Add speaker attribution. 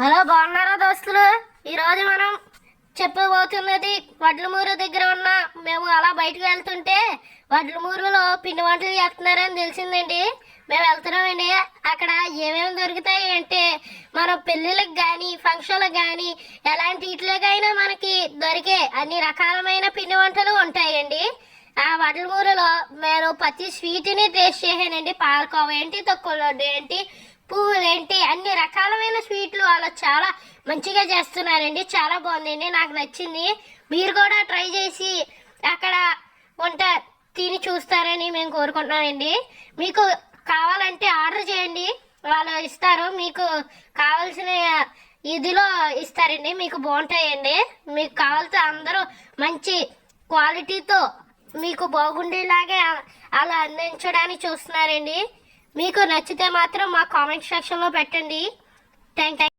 Speaker 1: Hello బాగున్నారా దోస్తులు? ఈరోజు మనం చెప్పబోతున్నది వడ్లమూరు దగ్గర ఉన్న మేము అలా బయటకు వెళ్తుంటే వడ్లమూరులో పిండి వంటలు చేస్తున్నారని తెలిసిందండి. మేము వెళ్తున్నామండి. అక్కడ ఏమేమి దొరుకుతాయి అంటే మన పెళ్ళిళ్ళకి కానీ ఫంక్షన్లకు కానీ ఎలాంటి ఇట్లకైనా మనకి దొరికే అన్ని రకాలమైన పిండి వంటలు ఉంటాయండి. ఆ వడ్లమూరులో నేను ప్రతి స్వీట్ని టేస్ట్ చేశానండి. పాలకోవ ఏంటి తొక్కులు ఏంటి పువ్వులు ఏంటి అన్ని రకాలమైన స్వీట్లు వాళ్ళు చాలా మంచిగా చేస్తున్నారండి. చాలా బాగుందండి. నాకు నచ్చింది. మీరు కూడా ట్రై చేసి అక్కడ వంట తిని చూస్తారని మేము కోరుకుంటున్నామండి. మీకు కావాలంటే ఆర్డర్ చేయండి. వాళ్ళు ఇస్తారు. మీకు కావాల్సిన ఇదిలో ఇస్తారండి. మీకు బాగుంటాయండి. మీకు కావాల్సిన అందరూ మంచి క్వాలిటీతో మీకు బాగుండేలాగే అలా అందించడానికి చూస్తున్నారండి. మీకు నచ్చితే మాత్రం మా కామెంట్ సెక్షన్లో పెట్టండి. థ్యాంక్